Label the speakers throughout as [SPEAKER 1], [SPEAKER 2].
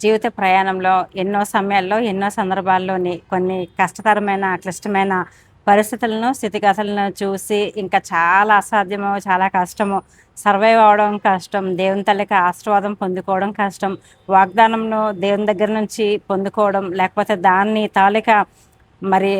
[SPEAKER 1] జీవిత ప్రయాణంలో ఎన్నో సమయాల్లో ఎన్నో సందర్భాల్లోని కొన్ని కష్టతరమైన క్లిష్టమైన పరిస్థితులను స్థితిగతులను చూసి ఇంకా చాలా అసాధ్యము చాలా కష్టము సర్వైవ్ అవడం కష్టం దేవుని తల్లికి ఆశీర్వాదం పొందుకోవడం కష్టం వాగ్దానంను దేవుని దగ్గర నుంచి పొందుకోవడం లేకపోతే దాన్ని తాలూకా మరి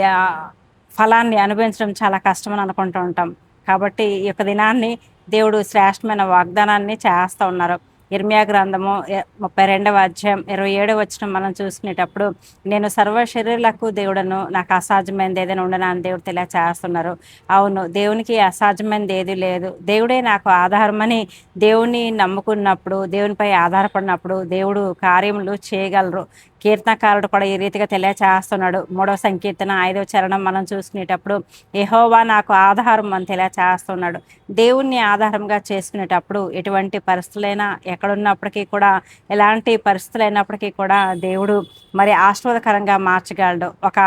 [SPEAKER 1] ఫలాన్ని అనుభవించడం చాలా కష్టమని అనుకుంటూ ఉంటాం. కాబట్టి ఈ యొక్క దినాన్ని దేవుడు శ్రేష్టమైన వాగ్దానాన్ని చేస్తూ ఉన్నారు. ఇర్మియా గ్రంథము ముప్పై రెండవ అధ్యాయం ఇరవై ఏడవ వచ్చిన మనం చూసుకునేటప్పుడు నేను సర్వ శరీరులకు దేవుడను నాకు అసాధ్యమైనది ఏదైనా ఉండనా? అని దేవుడు తెలియచేస్తున్నారు. అవును దేవునికి అసాధ్యమైనది ఏది లేదు. దేవుడే నాకు ఆధారమని దేవుని నమ్ముకున్నప్పుడు దేవునిపై ఆధారపడినప్పుడు దేవుడు కార్యములు చేయగలరు. కీర్తనకారుడు కూడా ఈ రీతిగా తెలియచేస్తున్నాడు. మూడవ సంకీర్తన ఐదవ చరణం మనం చూసుకునేటప్పుడు ఎహోవా నాకు ఆధారం అని తెలియచేస్తున్నాడు. దేవుణ్ణి ఆధారంగా చేసుకునేటప్పుడు ఎటువంటి పరిస్థితులైనా ఎక్కడున్నప్పటికీ కూడా ఎలాంటి పరిస్థితులు అయినప్పటికీ కూడా దేవుడు మరి ఆశీర్వాదకరంగా మార్చగలడు. ఒక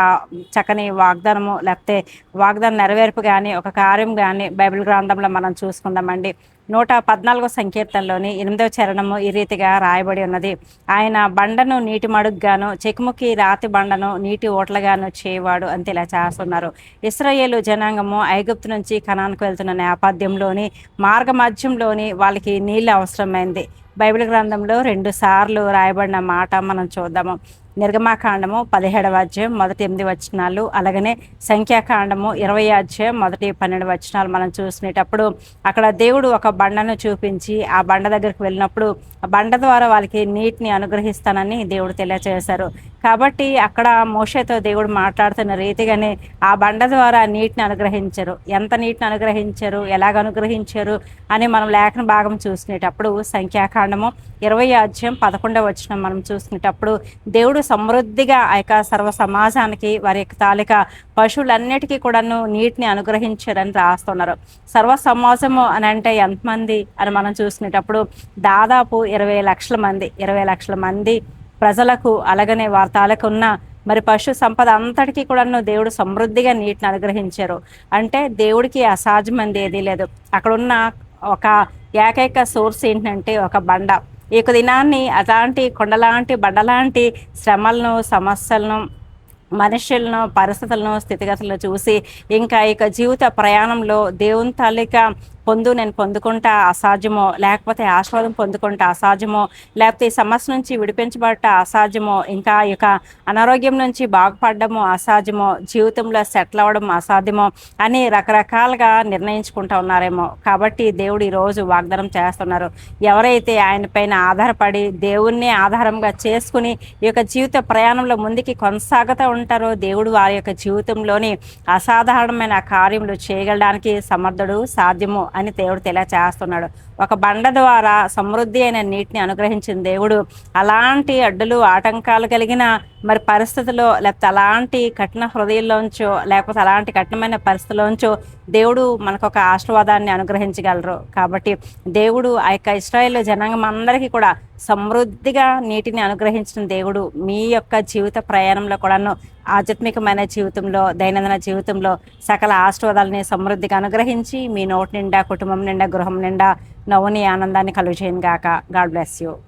[SPEAKER 1] చక్కని వాగ్దానము లేకపోతే వాగ్దానం నెరవేర్పు కానీ ఒక కార్యం కానీ బైబిల్ గ్రంథంలో మనం చూసుకుందామండి. నూట పద్నాలుగో సంకీర్తనలోని ఎనిమిదవ చరణము ఈ రీతిగా రాయబడి ఉన్నది. ఆయన బండను నీటి మడుగ్గాను చెకుముకి రాతి బండను నీటి ఓట్లగాను చేయవాడు అని ఇలా చేస్తున్నారు ఇస్రాయేలు జనాంగము ఐగుప్తు నుంచి కణానికి వెళ్తున్న నేపథ్యంలోని మార్గ మధ్యంలోని వాళ్ళకి నీళ్ళు అవసరమైంది. బైబిల్ గ్రంథంలో రెండు సార్లు రాయబడిన మాట మనం చూద్దాము. నిర్గమాకాండము పదిహేడవ అధ్యాయం మొదటి ఎనిమిది వచనాలు అలాగనే సంఖ్యాకాండము ఇరవై అధ్యాయం మొదటి పన్నెండు వచనాలు మనం చూసినప్పుడు అక్కడ దేవుడు ఒక బండను చూపించి ఆ బండ దగ్గరికి వెళ్ళినప్పుడు ఆ బండ ద్వారా వాళ్ళకి నీటిని అనుగ్రహిస్తానని దేవుడు తెలియజేశారు కాబట్టి అక్కడ మోషతో దేవుడు మాట్లాడుతున్న రీతిగానే ఆ బండ ద్వారా నీటిని అనుగ్రహించరు. ఎంత నీటిని అనుగ్రహించారు? ఎలాగ అనుగ్రహించారు? అని మనం లేఖన భాగం చూసుకునేటప్పుడు సంఖ్యాకాండము ఇరవై అధ్యాయం పదకొండవ వచ్చిన మనం చూసుకునేటప్పుడు దేవుడు సమృద్ధిగా ఆ యొక్క సర్వ సమాజానికి వారి యొక్క తాలూకా పశువులన్నిటికీ కూడాను నీటిని అనుగ్రహించారని రాస్తున్నారు. సర్వ సమాజము అని అంటే ఎంతమంది అని మనం చూసుకునేటప్పుడు దాదాపు ఇరవై లక్షల మంది ఇరవై లక్షల మంది ప్రజలకు అలాగనే వారి తాలూకు ఉన్న మరి పశు సంపద అంతటికీ కూడాను దేవుడు సమృద్ధిగా నీటిని అనుగ్రహించారు. అంటే దేవుడికి అసాధ్యమంది ఏదీ లేదు. అక్కడ ఉన్న ఒక ఏకైక సోర్స్ ఏంటంటే ఒక బండ. యొక్క దినాన్ని అలాంటి కొండలాంటి బండలాంటి శ్రమలను సమస్యలను మనుషులను పరిస్థితులను స్థితిగతులను చూసి ఇంకా ఇక జీవిత ప్రయాణంలో దేవుని తాలూకా పొందు నేను పొందుకుంటా అసాధ్యమో లేకపోతే ఆస్వాదం పొందుకుంటా అసాధ్యమో లేకపోతే ఈ సమస్య నుంచి విడిపించబడట అసాధ్యమో ఇంకా ఈ యొక్క అనారోగ్యం నుంచి బాగుపడడము అసాధ్యమో జీవితంలో సెటిల్ అవ్వడం అసాధ్యమో అని రకరకాలుగా నిర్ణయించుకుంటూ ఉన్నారేమో. కాబట్టి దేవుడు ఈరోజు వాగ్దానం చేస్తున్నారు. ఎవరైతే ఆయన పైన ఆధారపడి దేవుణ్ణి ఆధారంగా చేసుకుని ఈ యొక్క జీవిత ప్రయాణంలో ముందుకి కొనసాగుతూ ఉంటారో దేవుడు వారి యొక్క జీవితంలోని అసాధారణమైన కార్యములు చేయగలడానికి సమర్థుడు సాధ్యము అని దేవుడు తెలియచేస్తున్నాడు. ఒక బండ ద్వారా సమృద్ధి అయిన నీటిని అనుగ్రహించిన దేవుడు అలాంటి అడ్డులు ఆటంకాలు కలిగిన మరి పరిస్థితిలో లేకపోతే అలాంటి కఠిన హృదయంలోంచో లేకపోతే అలాంటి కఠినమైన పరిస్థితిలోంచో దేవుడు మనకు ఒక ఆశీర్వాదాన్ని అనుగ్రహించగలరు. కాబట్టి దేవుడు ఆ యొక్క ఇస్రాయేల్ జనాంగం అందరికీ కూడా సమృద్ధిగా నీటిని అనుగ్రహించిన దేవుడు మీ యొక్క జీవిత ప్రయాణంలో కూడాను ఆధ్యాత్మికమైన జీవితంలో దైనందిన జీవితంలో సకల ఆశీర్వాదాలని సమృద్ధిగా అనుగ్రహించి మీ నోటి నిండా కుటుంబం నిండా గృహం నిండా నవ్వుని ఆనందాన్ని కలుగు గాక గాడ్ బ్లెస్ యూ.